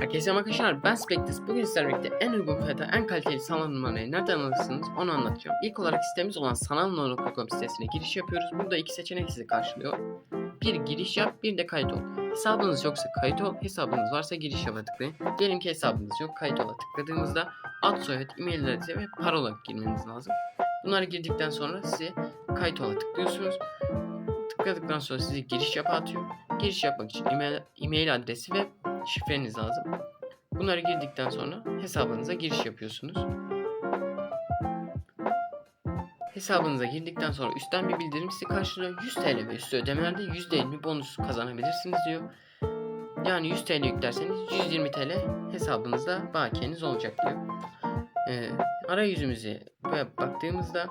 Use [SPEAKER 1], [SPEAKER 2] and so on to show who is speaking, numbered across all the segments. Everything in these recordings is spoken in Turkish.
[SPEAKER 1] Herkese arkadaşlar ben Spectres. Bugün sizlerle birlikte en uygun fiyata en kaliteli sanal numarayı nereden alırsınız onu anlatacağım. İlk olarak sitemiz olan sanalnumara.com sitesine giriş yapıyoruz. Burada iki seçenek sizi karşılıyor. Bir giriş yap, bir de kayıt ol. Hesabınız yoksa kayıt ol, hesabınız varsa giriş yapa tıklayın. Diyelim ki hesabınız yok, kayıt ola tıkladığımızda ad soyad, e-mail adresi ve parola girmeniz lazım. Bunları girdikten sonra size kayıt ola tıklıyorsunuz. Tıkladıktan sonra sizi giriş yapa atıyor. Giriş yapmak için e-mail, e-mail adresi ve şifreniz lazım. Bunları girdikten sonra hesabınıza giriş yapıyorsunuz. Hesabınıza girdikten sonra üstten bir bildirim sizi karşılıyor. 100 TL ve üstü ödemelerde %20 bonus kazanabilirsiniz diyor. Yani 100 TL yüklerseniz 120 TL hesabınızda bakiyeniz olacak diyor. Ee, arayüzümüze baktığımızda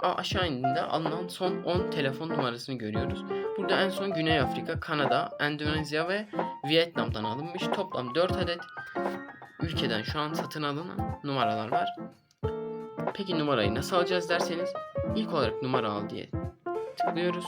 [SPEAKER 1] aşağı indiğinde alınan son 10 telefon numarasını görüyoruz. Burada en son Güney Afrika, Kanada, Endonezya ve Vietnam'dan alınmış. Toplam 4 adet ülkeden şu an satın alınan numaralar var. Peki numarayı nasıl alacağız derseniz ilk olarak numara al diye tıklıyoruz.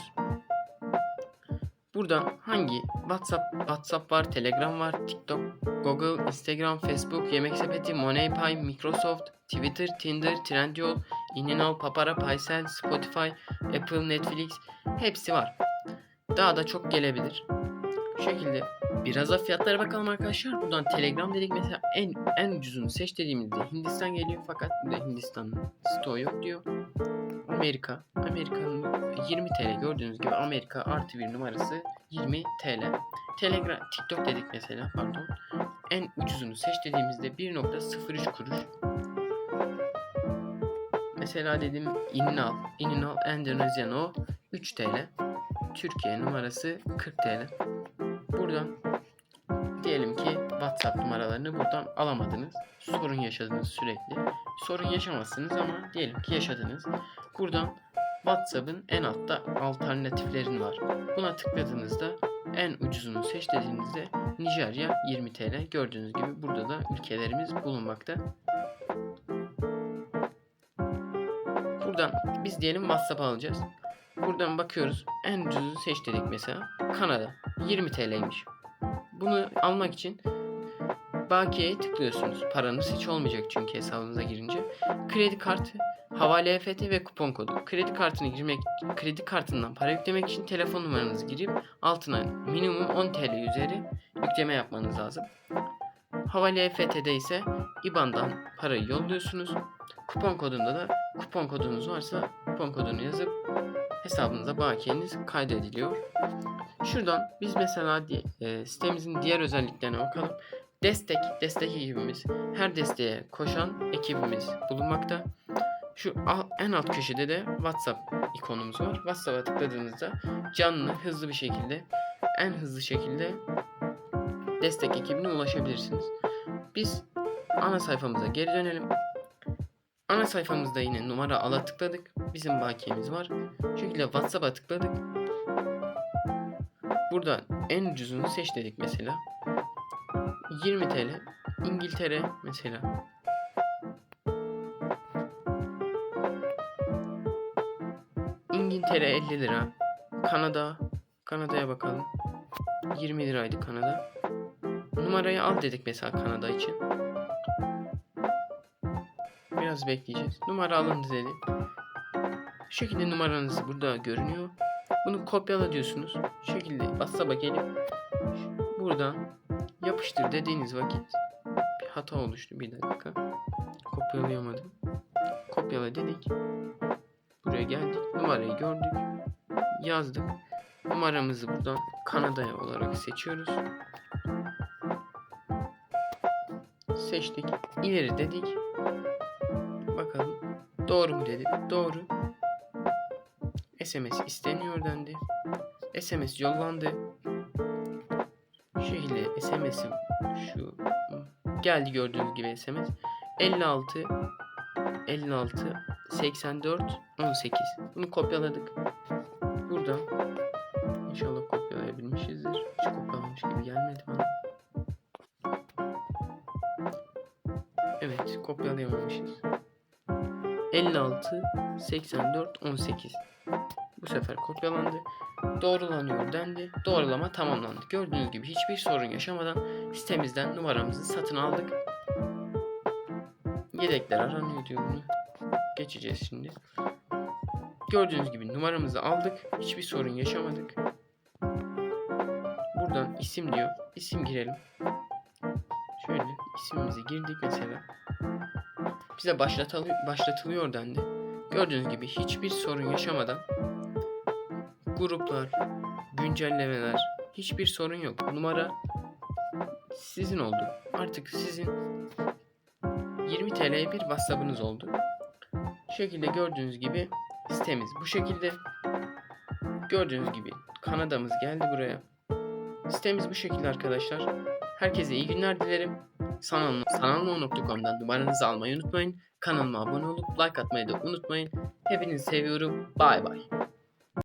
[SPEAKER 1] Buradan hangi WhatsApp, WhatsApp var, Telegram var, TikTok, Google, Instagram, Facebook, Yemek Sepeti, MoneyPay, Microsoft, Twitter, Tinder, Trendyol, Ininal, Papara, Paysel, Spotify, Apple, Netflix hepsi var. Daha da çok gelebilir. Bu şekilde biraz da fiyatlara bakalım arkadaşlar. Buradan Telegram dedik mesela en en ucuzunu seç dediğimizde Hindistan geliyor fakat burada Hindistan'ın stoğu yok diyor. Amerika. Amerika'nın 20 TL gördüğünüz gibi Amerika artı bir numarası 20 TL. Telegram, TikTok dedik mesela pardon. En ucuzunu seç dediğimizde 1.03 kuruş. Mesela dedim Ininal. Ininal Endonezyan o 3 TL. Türkiye numarası 40 TL. Buradan diyelim ki WhatsApp numaralarını buradan alamadınız. Sorun yaşadınız sürekli. Sorun yaşamazsınız ama diyelim ki yaşadınız. Buradan WhatsApp'ın en altta alternatiflerin var. Buna tıkladığınızda en ucuzunu seç dediğinizde Nijerya 20 TL. Gördüğünüz gibi burada da ülkelerimiz bulunmakta. Buradan biz diyelim WhatsApp alacağız. Buradan bakıyoruz. En ucuzunu seç dedik mesela. Kanada 20 TL'ymiş. Bunu almak için bakiyeye tıklıyorsunuz. Paranız hiç olmayacak çünkü hesabınıza girince. Kredi kartı, havale EFT ve kupon kodu. Kredi kartını girmek, kredi kartından para yüklemek için telefon numaranızı girip altına minimum 10 TL üzeri yükleme yapmanız lazım. Havale EFT'de ise IBAN'dan parayı yolluyorsunuz. Kupon kodunda da kupon kodunuz varsa kupon kodunu yazıp hesabınıza bakiyeniz kaydediliyor. Şuradan biz mesela e, sitemizin diğer özelliklerine bakalım. Destek, destek ekibimiz. Her desteğe koşan ekibimiz bulunmakta. Şu en alt köşede de WhatsApp ikonumuz var. WhatsApp'a tıkladığınızda canlı, hızlı bir şekilde, en hızlı şekilde destek ekibine ulaşabilirsiniz. Biz ana sayfamıza geri dönelim. Ana sayfamızda yine numara ala tıkladık. Bizim bakiyemiz var. Şu şekilde WhatsApp'a tıkladık. Burada en ucuzunu seç dedik mesela. 20 TL. İngiltere mesela. İngiltere 50 lira. Kanada. Kanada'ya bakalım. 20 liraydı Kanada. Numarayı al dedik mesela Kanada için. Biraz bekleyeceğiz. Numara alındı dedi. Şu şekilde numaranız burada görünüyor. Bunu kopyala diyorsunuz. Şu şekilde WhatsApp'a gelip buradan yapıştır dediğiniz vakit bir hata oluştu. Bir dakika. Kopyalayamadım. Kopyala dedik. Buraya geldik. Numarayı gördük. Yazdık. Numaramızı buradan Kanada'ya olarak seçiyoruz. Seçtik. İleri dedik. Bakalım. Doğru mu dedi. Doğru. SMS isteniyor dendi. SMS yollandı. Şekilde SMS'im şu geldi gördüğünüz gibi SMS 56 56 84 18 bunu kopyaladık. Buradan inşallah kopyalayabilmişizdir. Hiç kopyalamış gibi gelmedi bana. Evet kopyalayamamışız. 56 84 18 bu sefer kopyalandı. Doğrulanıyor dendi. Doğrulama tamamlandı. Gördüğünüz gibi hiçbir sorun yaşamadan sitemizden numaramızı satın aldık. Yedekler aranıyor diyor bunu. Geçeceğiz şimdi. Gördüğünüz gibi numaramızı aldık. Hiçbir sorun yaşamadık. Buradan isim diyor. İsim girelim. Şöyle ismimizi girdik mesela. Bize başlatılıyor dendi. Gördüğünüz gibi hiçbir sorun yaşamadan gruplar, güncellemeler, hiçbir sorun yok. Numara sizin oldu. Artık sizin 20 TL'ye bir WhatsApp'ınız oldu. Bu şekilde gördüğünüz gibi sitemiz bu şekilde. Gördüğünüz gibi Kanada'mız geldi buraya. Sitemiz bu şekilde arkadaşlar. Herkese iyi günler dilerim. Sanalma, sanalma.com'dan numaranızı almayı unutmayın. Kanalıma abone olup like atmayı da unutmayın. Hepinizi seviyorum. Bay bay.